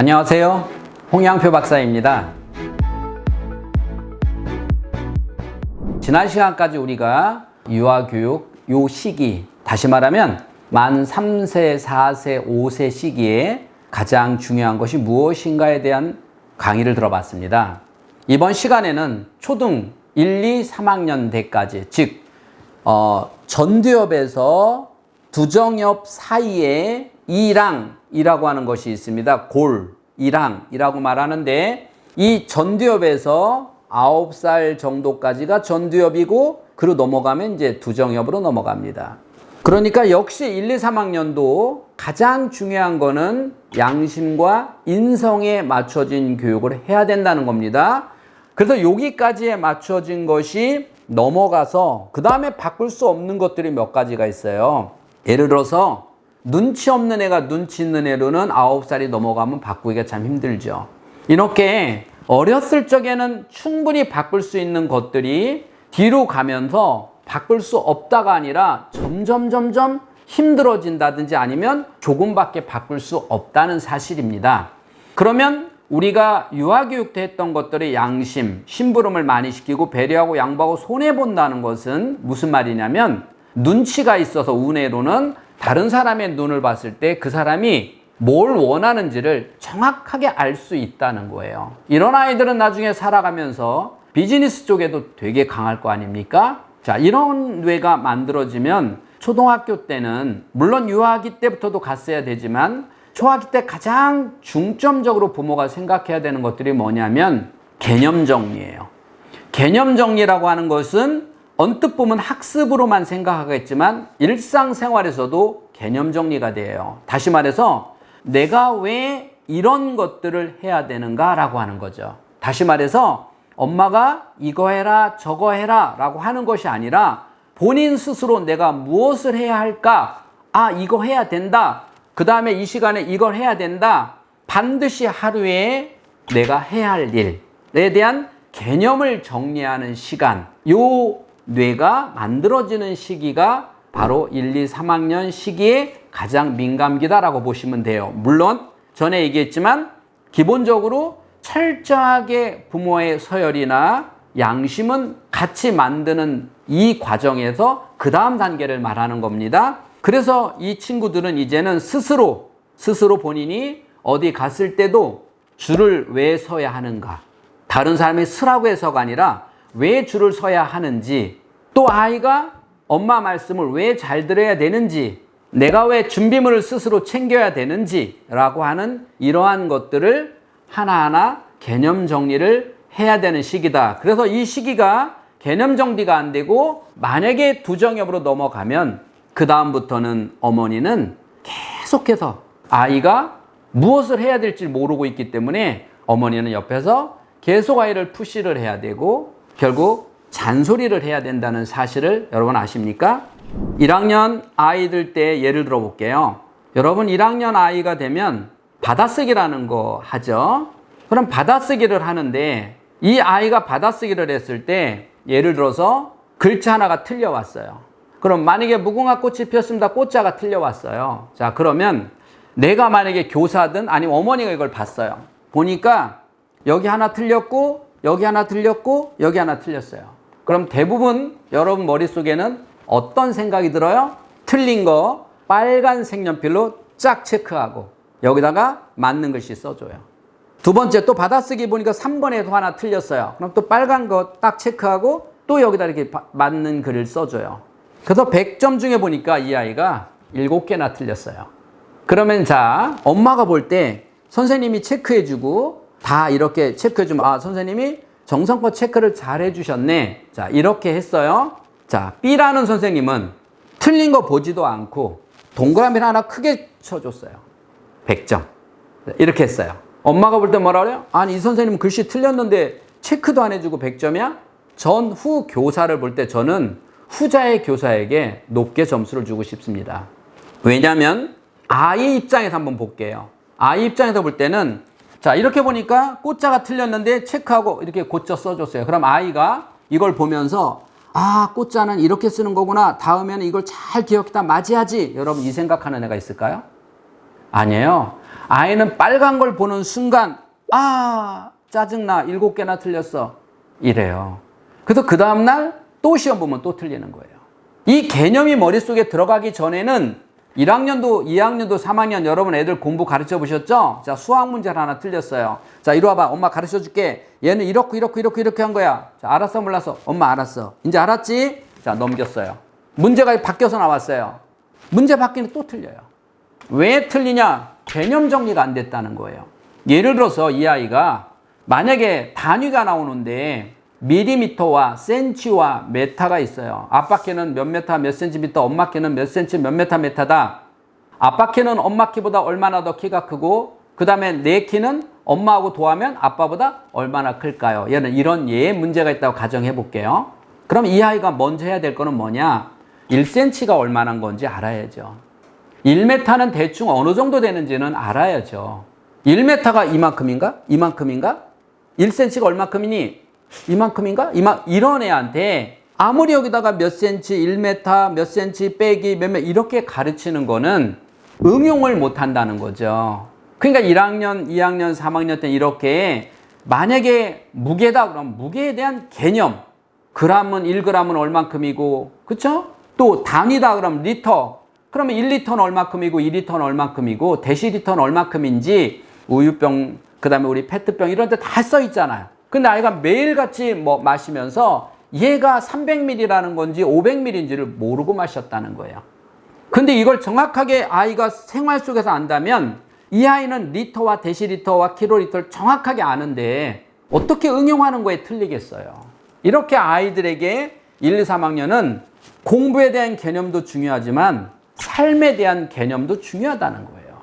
안녕하세요. 홍양표 박사입니다. 지난 시간까지 우리가 유아교육 요 시기, 다시 말하면 만 3세, 4세, 5세 시기에 가장 중요한 것이 무엇인가에 대한 강의를 들어봤습니다. 이번 시간에는 초등 1, 2, 3학년 때까지, 즉, 어, 전두엽에서 두정엽 사이에 이랑 이라고 하는 것이 있습니다. 골, 이랑 이라고 말하는데 이 전두엽에서 9살 정도까지가 전두엽이고 그로 넘어가면 이제 두정엽으로 넘어갑니다. 그러니까 역시 1, 2, 3학년도 가장 중요한 거는 양심과 인성에 맞춰진 교육을 해야 된다는 겁니다. 그래서 여기까지에 맞춰진 것이 넘어가서 그 다음에 바꿀 수 없는 것들이 몇 가지가 있어요. 예를 들어서 눈치 없는 애가 눈치 있는 애로는 9살이 넘어가면 바꾸기가 참 힘들죠. 이렇게 어렸을 적에는 충분히 바꿀 수 있는 것들이 뒤로 가면서 바꿀 수 없다가 아니라 점점 점점 힘들어진다든지 아니면 조금밖에 바꿀 수 없다는 사실입니다. 그러면 우리가 유아교육 때 했던 것들의 양심, 심부름을 많이 시키고 배려하고 양보하고 손해본다는 것은 무슨 말이냐면 눈치가 있어서 운해로는 다른 사람의 눈을 봤을 때 그 사람이 뭘 원하는지를 정확하게 알 수 있다는 거예요. 이런 아이들은 나중에 살아가면서 비즈니스 쪽에도 되게 강할 거 아닙니까? 자, 이런 뇌가 만들어지면 초등학교 때는 물론 유아기 때부터도 갔어야 되지만 초학기 때 가장 중점적으로 부모가 생각해야 되는 것들이 뭐냐면 개념 정리예요. 개념 정리라고 하는 것은 언뜻 보면 학습으로만 생각하겠지만 일상생활에서도 개념 정리가 돼요. 다시 말해서 내가 왜 이런 것들을 해야 되는가라고 하는 거죠. 다시 말해서 엄마가 이거 해라 저거 해라 라고 하는 것이 아니라 본인 스스로 내가 무엇을 해야 할까? 아, 이거 해야 된다. 그 다음에 이 시간에 이걸 해야 된다. 반드시 하루에 내가 해야 할 일에 대한 개념을 정리하는 시간. 요 뇌가 만들어지는 시기가 바로 1, 2, 3학년 시기에 가장 민감기다라고 보시면 돼요. 물론 전에 얘기했지만 기본적으로 철저하게 부모의 서열이나 양심은 같이 만드는 이 과정에서 그 다음 단계를 말하는 겁니다. 그래서 이 친구들은 이제는 스스로, 스스로 본인이 어디 갔을 때도 줄을 왜 서야 하는가. 다른 사람이 서라고 해서가 아니라 왜 줄을 서야 하는지, 또 아이가 엄마 말씀을 왜 잘 들어야 되는지, 내가 왜 준비물을 스스로 챙겨야 되는지라고 하는 이러한 것들을 하나하나 개념 정리를 해야 되는 시기다. 그래서 이 시기가 개념 정리가 안 되고 만약에 두정엽으로 넘어가면 그 다음부터는 어머니는 계속해서 아이가 무엇을 해야 될지 모르고 있기 때문에 어머니는 옆에서 계속 아이를 푸시를 해야 되고 결국 잔소리를 해야 된다는 사실을 여러분 아십니까? 1학년 아이들 때 예를 들어 볼게요. 여러분 1학년 아이가 되면 받아쓰기라는 거 하죠. 그럼 받아쓰기를 하는데 이 아이가 받아쓰기를 했을 때 예를 들어서 글자 하나가 틀려왔어요. 그럼 만약에 무궁화 꽃이 피었습니다. 꽃자가 틀려왔어요. 자, 그러면 내가 만약에 교사든 아니면 어머니가 이걸 봤어요. 보니까 여기 하나 틀렸고, 여기 하나 틀렸고, 여기 하나 틀렸어요. 그럼 대부분 여러분 머릿속에는 어떤 생각이 들어요? 틀린 거 빨간 색연필로 쫙 체크하고 여기다가 맞는 글씨 써줘요. 두 번째 또 받아쓰기 보니까 3번에도 하나 틀렸어요. 그럼 또 빨간 거 딱 체크하고 또 여기다 이렇게 바- 맞는 글을 써줘요. 그래서 100점 중에 보니까 이 아이가 7개나 틀렸어요. 그러면 자, 엄마가 볼 때 선생님이 체크해주고 다 이렇게 체크해주면 아, 선생님이 정성껏 체크를 잘 해주셨네. 자, 이렇게 했어요. 자, B라는 선생님은 틀린 거 보지도 않고 동그라미를 하나 크게 쳐줬어요. 100점. 이렇게 했어요. 엄마가 볼 때 뭐라 그래요? 아니, 이 선생님 글씨 틀렸는데 체크도 안 해주고 100점이야? 전 후 교사를 볼 때 저는 후자의 교사에게 높게 점수를 주고 싶습니다. 왜냐하면 아이 입장에서 한번 볼게요. 아이 입장에서 볼 때는 자 이렇게 보니까 꽃자가 틀렸는데 체크하고 이렇게 고쳐 써줬어요. 그럼 아이가 이걸 보면서 아 꽃자는 이렇게 쓰는 거구나. 다음에는 이걸 잘 기억해다 맞이하지. 여러분 이 생각하는 애가 있을까요? 아니에요. 아이는 빨간 걸 보는 순간 아 짜증나 일곱 개나 틀렸어 이래요. 그래서 그 다음날 또 시험 보면 또 틀리는 거예요. 이 개념이 머릿속에 들어가기 전에는 1학년도, 2학년도, 3학년 여러분 애들 공부 가르쳐 보셨죠? 자, 수학 문제를 하나 틀렸어요. 자, 이리 와봐. 엄마 가르쳐 줄게. 얘는 이렇고, 이렇고, 이렇게, 이렇게 한 거야. 자, 알았어, 몰랐어? 엄마 알았어. 이제 알았지? 자, 넘겼어요. 문제가 바뀌어서 나왔어요. 문제 바뀌면 또 틀려요. 왜 틀리냐? 개념 정리가 안 됐다는 거예요. 예를 들어서 이 아이가 만약에 단위가 나오는데 미리미터와 센치와 메타가 있어요. 아빠 키는 몇 메타 몇 센티미터, 엄마 키는 몇 센치 몇 메타 메타다. 아빠 키는 엄마 키보다 얼마나 더 키가 크고 그 다음에 내 키는 엄마하고 도하면 아빠보다 얼마나 클까요? 얘는 이런 예의 문제가 있다고 가정해 볼게요. 그럼 이 아이가 먼저 해야 될 거는 뭐냐? 1cm가 얼마나 건지 알아야죠. 1m는 대충 어느 정도 되는지는 알아야죠. 1m가 이만큼인가? 이만큼인가? 1cm가 얼마큼이니? 이만큼인가? 이만 이런 애한테 아무리 여기다가 몇 센치, 1m, 몇 센치 빼기 몇몇 이렇게 가르치는 거는 응용을 못 한다는 거죠. 그러니까 1학년, 2학년, 3학년 때 이렇게 만약에 무게다 그럼 무게에 대한 개념 그람은 1g은 얼만큼이고 그쵸? 또 단위다 그럼 리터 그러면 1리터는 얼마큼이고 2리터는 얼마큼이고 데시리터는 얼마큼인지 우유병 그다음에 우리 페트병 이런 데 다 써 있잖아요. 근데 아이가 매일같이 뭐 마시면서 얘가 300ml라는 건지 500ml인지를 모르고 마셨다는 거예요. 근데 이걸 정확하게 아이가 생활 속에서 안다면 이 아이는 리터와 데시리터와 킬로리터를 정확하게 아는데 어떻게 응용하는 거에 틀리겠어요. 이렇게 아이들에게 1, 2, 3학년은 공부에 대한 개념도 중요하지만 삶에 대한 개념도 중요하다는 거예요.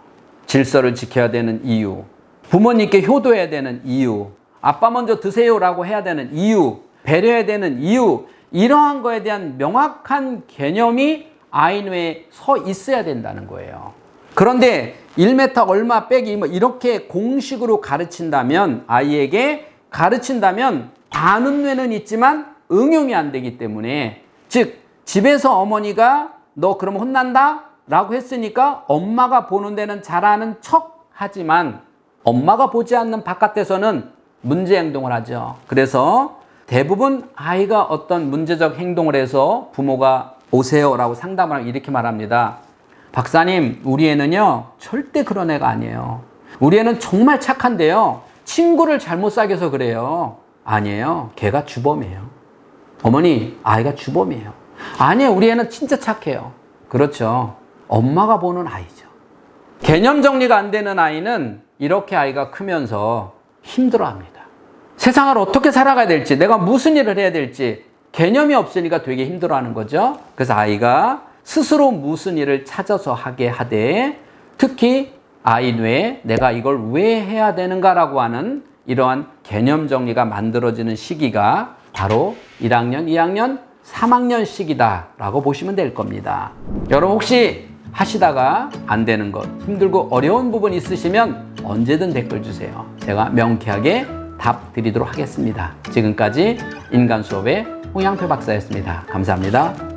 질서를 지켜야 되는 이유, 부모님께 효도해야 되는 이유, 아빠 먼저 드세요라고 해야 되는 이유, 배려해야 되는 이유, 이러한 거에 대한 명확한 개념이 아이뇌에 서 있어야 된다는 거예요. 그런데 1m 얼마 빼기 뭐 이렇게 공식으로 가르친다면 아이에게 가르친다면 아는 뇌는 있지만 응용이 안 되기 때문에 즉 집에서 어머니가 너 그러면 혼난다 라고 했으니까 엄마가 보는 데는 잘하는 척 하지만 엄마가 보지 않는 바깥에서는 문제 행동을 하죠. 그래서 대부분 아이가 어떤 문제적 행동을 해서 부모가 오세요라고 상담을 이렇게 말합니다. 박사님, 우리 애는요, 절대 그런 애가 아니에요. 우리 애는 정말 착한데요. 친구를 잘못 사귀어서 그래요. 아니에요. 걔가 주범이에요. 어머니, 아이가 주범이에요. 아니에요. 우리 애는 진짜 착해요. 그렇죠. 엄마가 보는 아이죠. 개념 정리가 안 되는 아이는 이렇게 아이가 크면서 힘들어 합니다. 세상을 어떻게 살아가야 될지, 내가 무슨 일을 해야 될지 개념이 없으니까 되게 힘들어 하는 거죠. 그래서 아이가 스스로 무슨 일을 찾아서 하게 하되 특히 아이 뇌에 내가 이걸 왜 해야 되는가라고 하는 이러한 개념 정리가 만들어지는 시기가 바로 1학년, 2학년, 3학년 시기다라고 보시면 될 겁니다. 여러분 혹시 하시다가 안 되는 것, 힘들고 어려운 부분 있으시면 언제든 댓글 주세요. 제가 명쾌하게 답 드리도록 하겠습니다. 지금까지 인간 수업의 홍양표 박사였습니다. 감사합니다.